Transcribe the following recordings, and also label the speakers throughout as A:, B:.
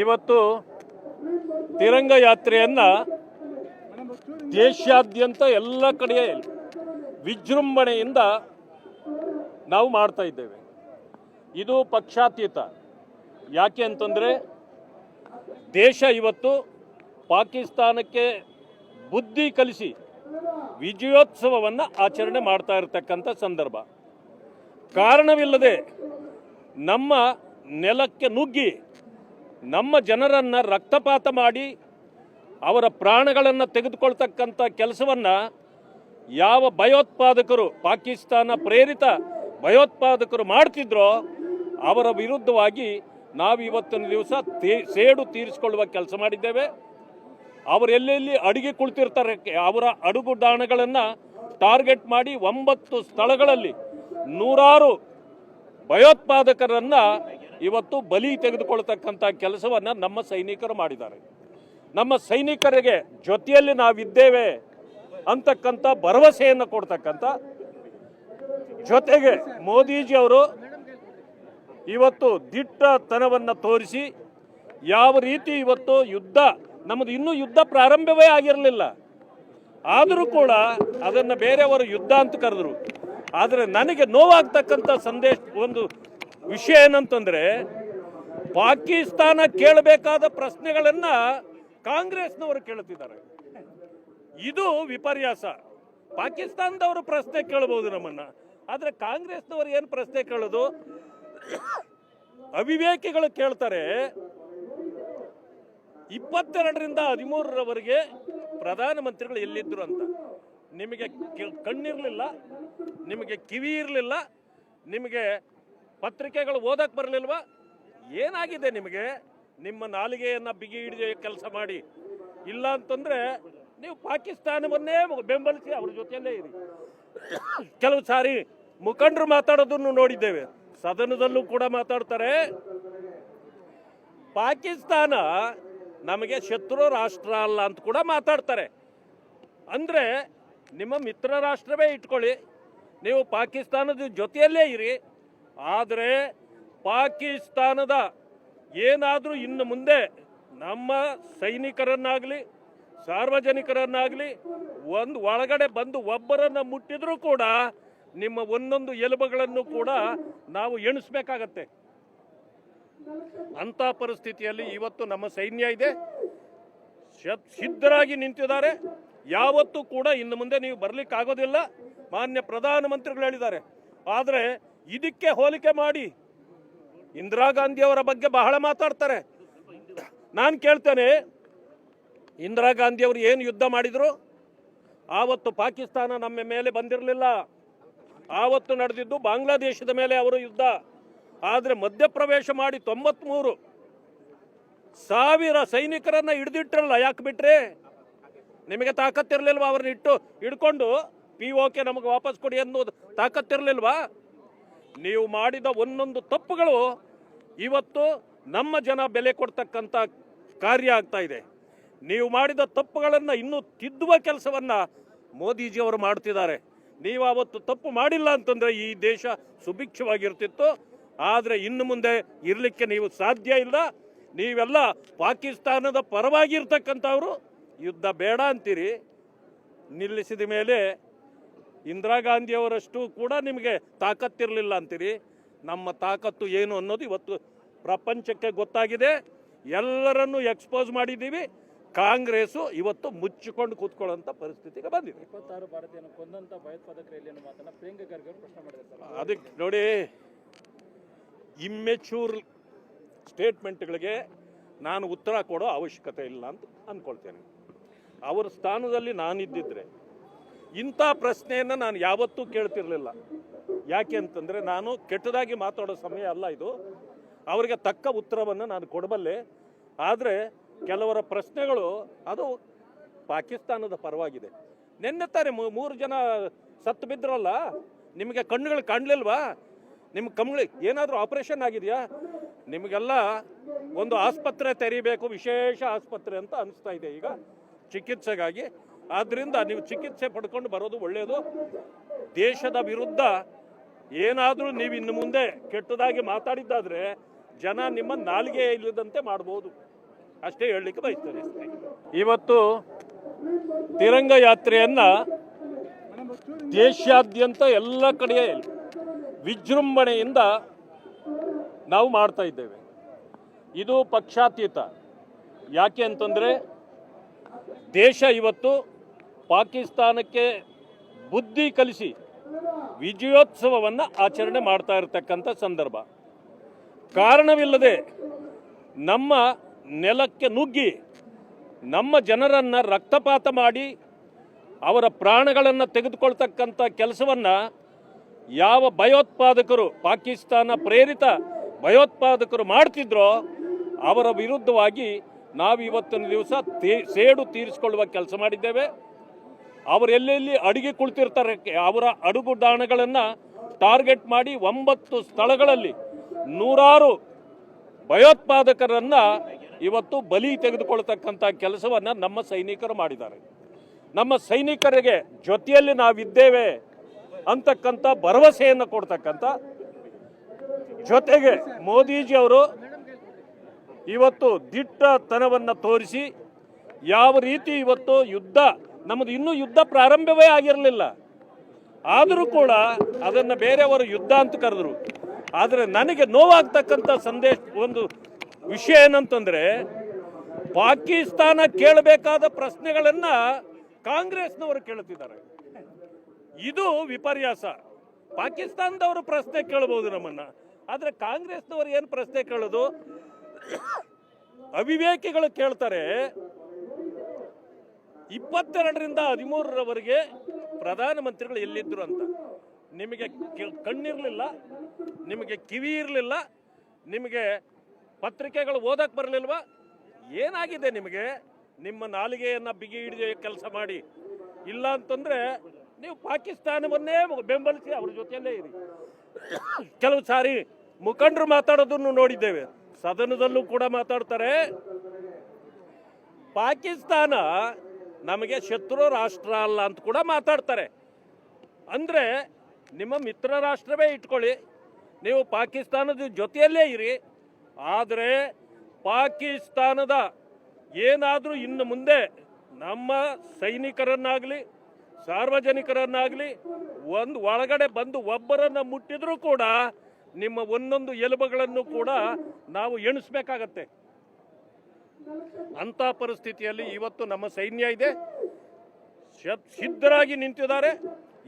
A: ಇವತ್ತು ತಿರಂಗ ಯಾತ್ರೆಯನ್ನು ದೇಶಾದ್ಯಂತ ಎಲ್ಲ ಕಡೆ ವಿಜೃಂಭಣೆಯಿಂದ ನಾವು ಮಾಡ್ತಾ ಇದ್ದೇವೆ. ಇದು ಪಕ್ಷಾತೀತ. ಯಾಕೆ ಅಂತಂದರೆ ದೇಶ ಇವತ್ತು ಪಾಕಿಸ್ತಾನಕ್ಕೆ ಬುದ್ಧಿ ಕಲಿಸಿ ವಿಜಯೋತ್ಸವವನ್ನು ಆಚರಣೆ ಮಾಡ್ತಾ ಇರತಕ್ಕಂಥ ಸಂದರ್ಭ. ಕಾರಣವಿಲ್ಲದೆ ನಮ್ಮ ನೆಲಕ್ಕೆ ನುಗ್ಗಿ ನಮ್ಮ ಜನರನ್ನು ರಕ್ತಪಾತ ಮಾಡಿ ಅವರ ಪ್ರಾಣಗಳನ್ನು ತೆಗೆದುಕೊಳ್ತಕ್ಕಂಥ ಕೆಲಸವನ್ನು ಯಾವ ಭಯೋತ್ಪಾದಕರು, ಪಾಕಿಸ್ತಾನ ಪ್ರೇರಿತ ಭಯೋತ್ಪಾದಕರು ಮಾಡ್ತಿದ್ರೋ ಅವರ ವಿರುದ್ಧವಾಗಿ ನಾವು ಇವತ್ತಿನ ದಿವಸ ಸೇಡು ತೀರಿಸಿಕೊಳ್ಳುವ ಕೆಲಸ ಮಾಡಿದ್ದೇವೆ. ಅವರೆಲ್ಲೆಲ್ಲಿ ಅಡುಗೆ ಅಡಿಗೆ ಕುಳಿತಿರ್ತಾರೆ, ಅವರ ಅಡುಗುದಾಣಗಳನ್ನು ಟಾರ್ಗೆಟ್ ಮಾಡಿ ಒಂಬತ್ತು ಸ್ಥಳಗಳಲ್ಲಿ ನೂರಾರು ಭಯೋತ್ಪಾದಕರನ್ನ ಇವತ್ತು ಬಲಿ ತೆಗೆದುಕೊಳ್ತಕ್ಕಂಥ ಕೆಲಸವನ್ನು ನಮ್ಮ ಸೈನಿಕರು ಮಾಡಿದ್ದಾರೆ. ನಮ್ಮ ಸೈನಿಕರಿಗೆ ಜೊತೆಯಲ್ಲಿ ನಾವಿದ್ದೇವೆ ಅಂತಕ್ಕಂಥ ಭರವಸೆಯನ್ನು ಕೊಡ್ತಕ್ಕಂಥ ಜೊತೆಗೆ ಮೋದಿಜಿ ಅವರು ಇವತ್ತು ದಿಟ್ಟತನವನ್ನು ತೋರಿಸಿ ಯಾವ ರೀತಿ ಇವತ್ತು ಯುದ್ಧ ನಮ್ಮದು ಇನ್ನೂ ಯುದ್ಧ ಪ್ರಾರಂಭವೇ ಆಗಿರಲಿಲ್ಲ. ಆದರೂ ಕೂಡ ಅದನ್ನು ಬೇರೆಯವರು ಯುದ್ಧ ಅಂತ ಕರೆದ್ರು. ಆದರೆ ನನಗೆ ನೋವಾಗ್ತಕ್ಕಂಥ ಸಂದೇಶ, ಒಂದು ವಿಷಯ ಏನಂತಂದರೆ, ಪಾಕಿಸ್ತಾನ ಕೇಳಬೇಕಾದ ಪ್ರಶ್ನೆಗಳನ್ನು ಕಾಂಗ್ರೆಸ್ನವರು ಕೇಳುತ್ತಿದ್ದಾರೆ. ಇದು ವಿಪರ್ಯಾಸ. ಪಾಕಿಸ್ತಾನದವರು ಪ್ರಶ್ನೆ ಕೇಳಬಹುದು ನಮ್ಮನ್ನ. ಆದರೆ ಕಾಂಗ್ರೆಸ್ನವರು ಏನು ಪ್ರಶ್ನೆ ಕೇಳೋದು? ಅವಿವೇಕಿಗಳು ಕೇಳ್ತಾರೆ, ಇಪ್ಪತ್ತೆರಡರಿಂದ ಹದಿಮೂರರವರೆಗೆ ಪ್ರಧಾನಮಂತ್ರಿಗಳು ಎಲ್ಲಿದ್ದರು ಅಂತ. ನಿಮಗೆ ಕಣ್ಣಿರಲಿಲ್ಲ, ನಿಮಗೆ ಕಿವಿ ಇರಲಿಲ್ಲ, ನಿಮಗೆ ಪತ್ರಿಕೆಗಳು ಓದಕ್ಕೆ ಬರಲಿಲ್ವಾ? ಏನಾಗಿದೆ ನಿಮಗೆ? ನಿಮ್ಮ ನಾಲಿಗೆಯನ್ನು ಬಿಗಿ ಹಿಡಿದ ಕೆಲಸ ಮಾಡಿ. ಇಲ್ಲ ಅಂತಂದರೆ ನೀವು ಪಾಕಿಸ್ತಾನವನ್ನೇ ಬೆಂಬಲಿಸಿ ಅವ್ರ ಜೊತೆಯಲ್ಲೇ ಇರಿ. ಕೆಲವು ಸಾರಿ ಮುಖಂಡರು ಮಾತಾಡೋದನ್ನು ನೋಡಿದ್ದೇವೆ. ಸದನದಲ್ಲೂ ಕೂಡ ಮಾತಾಡ್ತಾರೆ. ಪಾಕಿಸ್ತಾನ ನಮಗೆ ಶತ್ರು ರಾಷ್ಟ್ರ ಅಲ್ಲ ಅಂತ ಕೂಡ ಮಾತಾಡ್ತಾರೆ. ಅಂದರೆ ನಿಮ್ಮ ಮಿತ್ರ ರಾಷ್ಟ್ರವೇ ಇಟ್ಕೊಳ್ಳಿ. ನೀವು ಪಾಕಿಸ್ತಾನದ ಜೊತೆಯಲ್ಲೇ ಇರಿ. ಆದರೆ ಪಾಕಿಸ್ತಾನದ ಏನಾದರೂ ಇನ್ನು ಮುಂದೆ ನಮ್ಮ ಸೈನಿಕರನ್ನಾಗಲಿ, ಸಾರ್ವಜನಿಕರನ್ನಾಗಲಿ, ಒಂದು ಒಳಗಡೆ ಬಂದು ಒಬ್ಬರನ್ನು ಮುಟ್ಟಿದ್ರೂ ಕೂಡ ನಿಮ್ಮ ಒಂದೊಂದು ಎಲುಬುಗಳನ್ನು ಕೂಡ ನಾವು ಎಣಿಸ್ಬೇಕಾಗತ್ತೆ. ಅಂಥ ಪರಿಸ್ಥಿತಿಯಲ್ಲಿ ಇವತ್ತು ನಮ್ಮ ಸೈನ್ಯ ಇದೆ. ಸಿದ್ಧರಾಗಿ ನಿಂತಿದ್ದಾರೆ. ಯಾವತ್ತೂ ಕೂಡ ಇನ್ನು ಮುಂದೆ ನೀವು ಬರ್ಲಿಕ್ಕೆ ಆಗೋದಿಲ್ಲ ಮಾನ್ಯ ಪ್ರಧಾನಮಂತ್ರಿಗಳು ಹೇಳಿದ್ದಾರೆ. ಆದರೆ ಇದಕ್ಕೆ ಹೋಲಿಕೆ ಮಾಡಿ. ಇಂದಿರಾ ಗಾಂಧಿ ಅವರ ಬಗ್ಗೆ ಬಹಳ ಮಾತಾಡ್ತಾರೆ. ನಾನು ಕೇಳ್ತೇನೆ, ಇಂದಿರಾ ಗಾಂಧಿ ಅವರು ಏನು ಯುದ್ಧ ಮಾಡಿದ್ರು? ಆವತ್ತು ಪಾಕಿಸ್ತಾನ ನಮ್ಮ ಮೇಲೆ ಬಂದಿರಲಿಲ್ಲ. ಆವತ್ತು ನಡೆದಿದ್ದು ಬಾಂಗ್ಲಾದೇಶದ ಮೇಲೆ ಅವರು ಯುದ್ಧ. ಆದರೆ ಮಧ್ಯಪ್ರವೇಶ ಮಾಡಿ ತೊಂಬತ್ಮೂರು ಸಾವಿರ ಸೈನಿಕರನ್ನ ಹಿಡಿದಿಟ್ರಲ್ಲ, ಯಾಕೆ ಬಿಟ್ರೆ? ನಿಮಗೆ ತಾಕತ್ತಿರಲಿಲ್ವಾ ಅವ್ರನ್ನ ಇಟ್ಟು ಹಿಡ್ಕೊಂಡು? ಪಿ ಓಕೆ ನಮಗೆ ವಾಪಸ್ ಕೊಡಿ ಅನ್ನೋದು ತಾಕತ್ತಿರಲಿಲ್ವಾ? ನೀವು ಮಾಡಿದ ಒಂದೊಂದು ತಪ್ಪುಗಳು ಇವತ್ತು ನಮ್ಮ ಜನ ಬೆಲೆ ಕೊಡ್ತಕ್ಕಂಥ ಕಾರ್ಯ ಆಗ್ತಾ ಇದೆ. ನೀವು ಮಾಡಿದ ತಪ್ಪುಗಳನ್ನು ಇನ್ನೂ ತಿದ್ದುವ ಕೆಲಸವನ್ನು ಮೋದಿಜಿಯವರು ಮಾಡ್ತಿದ್ದಾರೆ. ನೀವು ಅವತ್ತು ತಪ್ಪು ಮಾಡಿಲ್ಲ ಅಂತಂದರೆ ಈ ದೇಶ ಸುಭಿಕ್ಷವಾಗಿರ್ತಿತ್ತು. ಆದರೆ ಇನ್ನು ಮುಂದೆ ಇರಲಿಕ್ಕೆ ನೀವು ಸಾಧ್ಯ ಇಲ್ಲ. ನೀವೆಲ್ಲ ಪಾಕಿಸ್ತಾನದ ಪರವಾಗಿರ್ತಕ್ಕಂಥವರು, ಯುದ್ಧ ಬೇಡ ಅಂತೀರಿ. ನಿಲ್ಲಿಸಿದ ಮೇಲೆ ಇಂದಿರಾ ಗಾಂಧಿಯವರಷ್ಟು ಕೂಡ ನಿಮಗೆ ತಾಕತ್ತಿರಲಿಲ್ಲ ಅಂತೀರಿ. ನಮ್ಮ ತಾಕತ್ತು ಏನು ಅನ್ನೋದು ಇವತ್ತು ಪ್ರಪಂಚಕ್ಕೆ ಗೊತ್ತಾಗಿದೆ. ಎಲ್ಲರನ್ನು ಎಕ್ಸ್ಪೋಸ್ ಮಾಡಿದ್ದೀವಿ. ಕಾಂಗ್ರೆಸ್ಸು ಇವತ್ತು ಮುಚ್ಚಿಕೊಂಡು ಕೂತ್ಕೊಳ್ಳೋಂಥ ಪರಿಸ್ಥಿತಿಗೆ ಬಂದಿದೆ. ಅದಕ್ಕೆ ನೋಡಿ ಇಮ್ಮೆಚೂರ್ ಸ್ಟೇಟ್ಮೆಂಟ್ಗಳಿಗೆ ನಾನು ಉತ್ತರ ಕೊಡೋ ಅವಶ್ಯಕತೆ ಇಲ್ಲ ಅಂತ ಅಂದ್ಕೊಳ್ತೇನೆ ಅವರ ಸ್ಥಾನದಲ್ಲಿ ನಾನಿದ್ದಿದ್ರೆ ಇಂಥ ಪ್ರಶ್ನೆಯನ್ನು ನಾನು ಯಾವತ್ತೂ ಕೇಳ್ತಿರಲಿಲ್ಲ. ಯಾಕೆ ಅಂತಂದರೆ ನಾನು ಕೆಟ್ಟದಾಗಿ ಮಾತಾಡೋ ಸಮಯ ಅಲ್ಲ ಇದು. ಅವರಿಗೆ ತಕ್ಕ ಉತ್ತರವನ್ನು ನಾನು ಕೊಡಬಲ್ಲೆ. ಆದರೆ ಕೆಲವರ ಪ್ರಶ್ನೆಗಳು ಅದು ಪಾಕಿಸ್ತಾನದ ಪರವಾಗಿದೆ. ನಿನ್ನೆ ತಾನೆ ಮೂರು ಜನ ಸತ್ತು ಬಿದ್ರಲ್ಲ? ನಿಮಗೆ ಕಣ್ಣುಗಳು ಕಾಣಲಿಲ್ವಾ? ನಿಮ್ಮ ಕಮ್ಳಿ ಏನಾದರೂ ಆಪರೇಷನ್ ಆಗಿದೆಯಾ? ನಿಮಗೆಲ್ಲ ಒಂದು ಆಸ್ಪತ್ರೆ ತೆರೀಬೇಕು, ವಿಶೇಷ ಆಸ್ಪತ್ರೆ ಅಂತ ಅನಿಸ್ತಾ ಇದೆ ಈಗ ಚಿಕಿತ್ಸೆಗಾಗಿ. ಆದ್ದರಿಂದ ನೀವು ಚಿಕಿತ್ಸೆ ಪಡ್ಕೊಂಡು ಬರೋದು ಒಳ್ಳೆಯದು ದೇಶದ ವಿರುದ್ಧ ಏನಾದರೂ ನೀವು ಇನ್ನು ಮುಂದೆ ಕೆಟ್ಟದಾಗಿ ಮಾತಾಡಿದ್ದಾದರೆ ಜನ ನಿಮ್ಮ ನಾಲಿಗೆ ಇಲ್ಲದಂತೆ ಮಾಡ್ಬೋದು. ಅಷ್ಟೇ ಹೇಳಲಿಕ್ಕೆ ಬಯಸ್ತೇನೆ ಇವತ್ತು ತಿರಂಗ ಯಾತ್ರೆಯನ್ನ ದೇಶಾದ್ಯಂತ ಎಲ್ಲ ಕಡೆ ವಿಜೃಂಭಣೆಯಿಂದ ನಾವು ಮಾಡ್ತಾ ಇದ್ದೇವೆ. ಇದು ಪಕ್ಷಾತೀತ. ಯಾಕೆ ಅಂತಂದರೆ ದೇಶ ಇವತ್ತು ಪಾಕಿಸ್ತಾನಕ್ಕೆ ಬುದ್ಧಿ ಕಲಿಸಿ ವಿಜಯೋತ್ಸವವನ್ನು ಆಚರಣೆ ಮಾಡ್ತಾ ಇರತಕ್ಕಂಥ ಸಂದರ್ಭ. ಕಾರಣವಿಲ್ಲದೆ ನಮ್ಮ ನೆಲಕ್ಕೆ ನುಗ್ಗಿ ನಮ್ಮ ಜನರನ್ನು ರಕ್ತಪಾತ ಮಾಡಿ ಅವರ ಪ್ರಾಣಗಳನ್ನು ತೆಗೆದುಕೊಳ್ತಕ್ಕಂಥ ಕೆಲಸವನ್ನು ಯಾವ ಭಯೋತ್ಪಾದಕರು, ಪಾಕಿಸ್ತಾನ ಪ್ರೇರಿತ ಭಯೋತ್ಪಾದಕರು ಮಾಡ್ತಿದ್ರೋ ಅವರ ವಿರುದ್ಧವಾಗಿ ನಾವು ಇವತ್ತಿನ ದಿವಸ ತೇ- ಸೇಡು ತೀರಿಸಿಕೊಳ್ಳುವ ಕೆಲಸ ಮಾಡಿದ್ದೇವೆ. ಅವರು ಎಲ್ಲೆಲ್ಲಿ ಅಡಿಗೆ ಕುಳಿತಿರ್ತಾರೆ, ಅವರ ಅಡುಗುದಾಣಗಳನ್ನು ಟಾರ್ಗೆಟ್ ಮಾಡಿ ಒಂಬತ್ತು ಸ್ಥಳಗಳಲ್ಲಿ ನೂರಾರು ಭಯೋತ್ಪಾದಕರನ್ನು ಇವತ್ತು ಬಲಿ ತೆಗೆದುಕೊಳ್ತಕ್ಕಂಥ ಕೆಲಸವನ್ನು ನಮ್ಮ ಸೈನಿಕರು ಮಾಡಿದ್ದಾರೆ. ನಮ್ಮ ಸೈನಿಕರಿಗೆ ಜೊತೆಯಲ್ಲಿ ನಾವಿದ್ದೇವೆ ಅಂತಕ್ಕಂಥ ಭರವಸೆಯನ್ನು ಕೊಡ್ತಕ್ಕಂಥ ಜೊತೆಗೆ ಮೋದಿಜಿ ಅವರು ಇವತ್ತು ದಿಟ್ಟತನವನ್ನು ತೋರಿಸಿ ಯಾವ ರೀತಿ ಇವತ್ತು ಯುದ್ಧ ನಮ್ಮದು ಇನ್ನೂ ಯುದ್ಧ ಪ್ರಾರಂಭವೇ ಆಗಿರಲಿಲ್ಲ. ಆದರೂ ಕೂಡ ಅದನ್ನು ಬೇರೆಯವರು ಯುದ್ಧ ಅಂತ ಕರೆದ್ರು. ಆದರೆ ನನಗೆ ನೋವಾಗ್ತಕ್ಕಂಥ ಸಂದೇಶ, ಒಂದು ವಿಷಯ ಏನಂತಂದ್ರೆ, ಪಾಕಿಸ್ತಾನ ಕೇಳಬೇಕಾದ ಪ್ರಶ್ನೆಗಳನ್ನು ಕಾಂಗ್ರೆಸ್ನವರು ಕೇಳುತ್ತಿದ್ದಾರೆ. ಇದು ವಿಪರ್ಯಾಸ. ಪಾಕಿಸ್ತಾನದವರು ಪ್ರಶ್ನೆ ಕೇಳಬಹುದು ನಮ್ಮನ್ನ. ಆದರೆ ಕಾಂಗ್ರೆಸ್ನವರು ಏನು ಪ್ರಶ್ನೆ ಕೇಳೋದು? ಅವಿವೇಕಿಗಳು ಕೇಳ್ತಾರೆ ಇಪ್ಪತ್ತೆರಡರಿಂದ ಹದಿಮೂರರವರೆಗೆ ಪ್ರಧಾನಮಂತ್ರಿಗಳು ಎಲ್ಲಿದ್ದರು ಅಂತ. ನಿಮಗೆ ಕಣ್ಣಿರಲಿಲ್ಲ, ನಿಮಗೆ ಕಿವಿ ಇರಲಿಲ್ಲ, ನಿಮಗೆ ಪತ್ರಿಕೆಗಳು ಓದಕ್ಕೆ ಬರಲಿಲ್ವ? ಏನಾಗಿದೆ ನಿಮಗೆ? ನಿಮ್ಮ ನಾಲಿಗೆಯನ್ನು ಬಿಗಿ ಹಿಡಿದ ಕೆಲಸ ಮಾಡಿ. ಇಲ್ಲ ಅಂತಂದರೆ ನೀವು ಪಾಕಿಸ್ತಾನವನ್ನೇ ಬೆಂಬಲಿಸಿ ಅವ್ರ ಜೊತೆಯಲ್ಲೇ ಇರಿ. ಕೆಲವು ಸಾರಿ ಮುಖಂಡರು ಮಾತಾಡೋದನ್ನು ನೋಡಿದ್ದೇವೆ. ಸದನದಲ್ಲೂ ಕೂಡ ಮಾತಾಡ್ತಾರೆ. ಪಾಕಿಸ್ತಾನ ನಮಗೆ ಶತ್ರು ರಾಷ್ಟ್ರ ಅಲ್ಲ ಅಂತ ಕೂಡ ಮಾತಾಡ್ತಾರೆ. ಅಂದರೆ ನಿಮ್ಮ ಮಿತ್ರ ರಾಷ್ಟ್ರವೇ ಇಟ್ಕೊಳ್ಳಿ. ನೀವು ಪಾಕಿಸ್ತಾನದ ಜೊತೆಯಲ್ಲೇ ಇರಿ. ಆದರೆ ಪಾಕಿಸ್ತಾನದ ಏನಾದರೂ ಇನ್ನು ಮುಂದೆ ನಮ್ಮ ಸೈನಿಕರನ್ನಾಗಲಿ, ಸಾರ್ವಜನಿಕರನ್ನಾಗಲಿ, ಒಂದು ಒಳಗಡೆ ಬಂದು ಒಬ್ಬರನ್ನು ಮುಟ್ಟಿದರೂ ಕೂಡ ನಿಮ್ಮ ಒಂದೊಂದು ಎಲುಬುಗಳನ್ನು ಕೂಡ ನಾವು ಎಣಿಸ್ಬೇಕಾಗತ್ತೆ. ಅಂಥ ಪರಿಸ್ಥಿತಿಯಲ್ಲಿ ಇವತ್ತು ನಮ್ಮ ಸೈನ್ಯ ಇದೆ. ಸಿದ್ಧರಾಗಿ ನಿಂತಿದ್ದಾರೆ.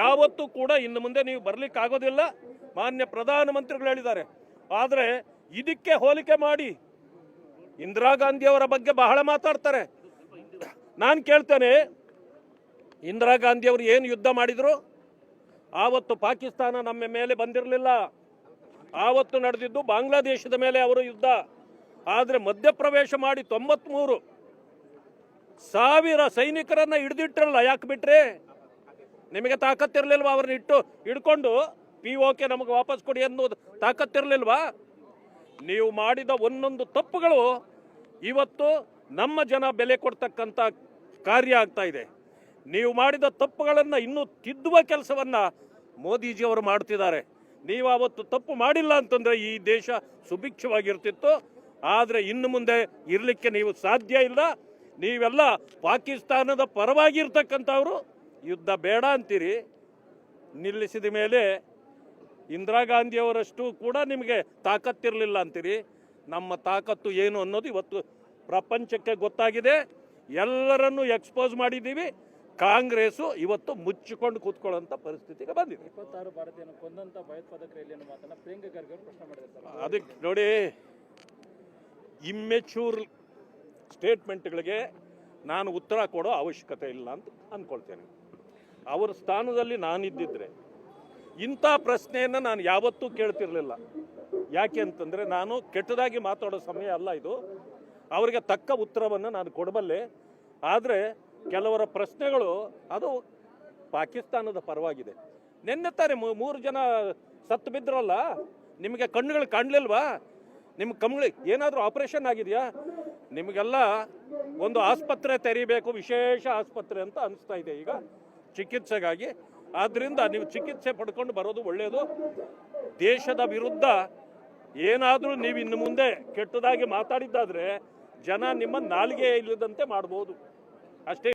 A: ಯಾವತ್ತೂ ಕೂಡ ಇನ್ನು ಮುಂದೆ ನೀವು ಬರ್ಲಿಕ್ಕೆ ಆಗೋದಿಲ್ಲ ಮಾನ್ಯ ಪ್ರಧಾನಮಂತ್ರಿಗಳು ಹೇಳಿದ್ದಾರೆ. ಆದರೆ ಇದಕ್ಕೆ ಹೋಲಿಕೆ ಮಾಡಿ ಇಂದಿರಾ ಗಾಂಧಿಯವರ ಬಗ್ಗೆ ಬಹಳ ಮಾತಾಡ್ತಾರೆ. ನಾನು ಕೇಳ್ತೇನೆ, ಇಂದಿರಾ ಗಾಂಧಿ ಅವರು ಏನು ಯುದ್ಧ ಮಾಡಿದ್ರು? ಆವತ್ತು ಪಾಕಿಸ್ತಾನ ನಮ್ಮ ಮೇಲೆ ಬಂದಿರಲಿಲ್ಲ. ಆವತ್ತು ನಡೆದಿದ್ದು ಬಾಂಗ್ಲಾದೇಶದ ಮೇಲೆ ಅವರು ಯುದ್ಧ. ಆದರೆ ಮಧ್ಯಪ್ರವೇಶ ಮಾಡಿ ತೊಂಬತ್ಮೂರು ಸಾವಿರ ಸೈನಿಕರನ್ನ ಹಿಡಿದಿಟ್ರಲ್ಲ, ಯಾಕೆ ಬಿಟ್ರಿ? ನಿಮಗೆ ತಾಕತ್ತಿರಲಿಲ್ವಾ ಅವ್ರನ್ನ ಇಟ್ಟು ಹಿಡ್ಕೊಂಡು? ಪಿ ಓಕೆ ನಮಗೆ ವಾಪಸ್ ಕೊಡಿ ಅನ್ನೋದು ತಾಕತ್ತಿರಲಿಲ್ವಾ? ನೀವು ಮಾಡಿದ ಒಂದೊಂದು ತಪ್ಪುಗಳು ಇವತ್ತು ನಮ್ಮ ಜನ ಬೆಲೆ ಕೊಡ್ತಕ್ಕಂಥ ಕಾರ್ಯ ಆಗ್ತಾ ಇದೆ. ನೀವು ಮಾಡಿದ ತಪ್ಪುಗಳನ್ನು ಇನ್ನೂ ತಿದ್ದುವ ಕೆಲಸವನ್ನ ಮೋದಿಜಿಯವರು ಮಾಡ್ತಿದ್ದಾರೆ. ನೀವು ಅವತ್ತು ತಪ್ಪು ಮಾಡಿಲ್ಲ ಅಂತಂದ್ರೆ ಈ ದೇಶ ಸುಭಿಕ್ಷವಾಗಿರ್ತಿತ್ತು. ಆದರೆ ಇನ್ನು ಮುಂದೆ ಇರಲಿಕ್ಕೆ ನೀವು ಸಾಧ್ಯ ಇಲ್ಲ. ನೀವೆಲ್ಲ ಪಾಕಿಸ್ತಾನದ ಪರವಾಗಿರ್ತಕ್ಕಂಥವರು ಯುದ್ಧ ಬೇಡ ಅಂತೀರಿ. ನಿಲ್ಲಿಸಿದ ಮೇಲೆ ಇಂದಿರಾ ಗಾಂಧಿಯವರಷ್ಟು ಕೂಡ ನಿಮಗೆ ತಾಕತ್ತಿರಲಿಲ್ಲ ಅಂತೀರಿ. ನಮ್ಮ ತಾಕತ್ತು ಏನು ಅನ್ನೋದು ಇವತ್ತು ಪ್ರಪಂಚಕ್ಕೆ ಗೊತ್ತಾಗಿದೆ. ಎಲ್ಲರನ್ನು ಎಕ್ಸ್ಪೋಸ್ ಮಾಡಿದ್ದೀವಿ. ಕಾಂಗ್ರೆಸ್ಸು ಇವತ್ತು ಮುಚ್ಚಿಕೊಂಡು ಕೂತ್ಕೊಳ್ಳೋಂಥ ಪರಿಸ್ಥಿತಿಗೆ ಬಂದಿದೆ.
B: ಇಪ್ಪತ್ತಾರು ಕೊಂದಂತ ಭಯೋತ್ಪಾದಕರಲ್ಲಿ ಅನ್ನೋ ಮಾತನ್ನ ಪ್ರಿಯಾಂಕ ಖರ್ಗೆ ಪ್ರಶ್ನೆ ಮಾಡಿದ್ದಾರೆ ಸರ್.
A: ಅದಕ್ಕೆ ನೋಡಿ ಇಮ್ಮೆಚೂರ್ ಸ್ಟೇಟ್ಮೆಂಟ್ಗಳಿಗೆ ನಾನು ಉತ್ತರ ಕೊಡೋ ಅವಶ್ಯಕತೆ ಇಲ್ಲ ಅಂತ ಅಂದ್ಕೊಳ್ತೇನೆ ಅವರ ಸ್ಥಾನದಲ್ಲಿ ನಾನಿದ್ದಿದ್ರೆ ಇಂಥ ಪ್ರಶ್ನೆಯನ್ನು ನಾನು ಯಾವತ್ತೂ ಕೇಳ್ತಿರಲಿಲ್ಲ. ಯಾಕೆ ಅಂತಂದರೆ ನಾನು ಕೆಟ್ಟದಾಗಿ ಮಾತಾಡೋ ಸಮಯ ಅಲ್ಲ ಇದು. ಅವರಿಗೆ ತಕ್ಕ ಉತ್ತರವನ್ನು ನಾನು ಕೊಡಬಲ್ಲೆ. ಆದರೆ ಕೆಲವರ ಪ್ರಶ್ನೆಗಳು ಅದು ಪಾಕಿಸ್ತಾನದ ಪರವಾಗಿದೆ. ನಿನ್ನೆ ತಾನೇ ಮೂರು ಜನ ಸತ್ತು ಬಿದ್ರಲ್ಲ? ನಿಮಗೆ ಕಣ್ಣುಗಳು ಕಾಣಲಿಲ್ವಾ? ನಿಮ್ಮ ಕಮ್ಗಳು ಏನಾದರೂ ಆಪರೇಷನ್ ಆಗಿದೆಯಾ? ನಿಮಗೆಲ್ಲ ಒಂದು ಆಸ್ಪತ್ರೆ ತೆರೀಬೇಕು, ವಿಶೇಷ ಆಸ್ಪತ್ರೆ ಅಂತ ಅನಿಸ್ತಾ ಇದೆ ಈಗ ಚಿಕಿತ್ಸೆಗಾಗಿ. ಆದ್ದರಿಂದ ನೀವು ಚಿಕಿತ್ಸೆ ಪಡ್ಕೊಂಡು ಬರೋದು ಒಳ್ಳೆಯದು ದೇಶದ ವಿರುದ್ಧ ಏನಾದರೂ ನೀವು ಇನ್ನು ಮುಂದೆ ಕೆಟ್ಟದಾಗಿ ಮಾತಾಡಿದ್ದಾದ್ರೆ ಜನ ನಿಮ್ಮ ನಾಲಿಗೆ ಇಲ್ಲದಂತೆ ಮಾಡ್ಬೋದು. ಅಷ್ಟೇ.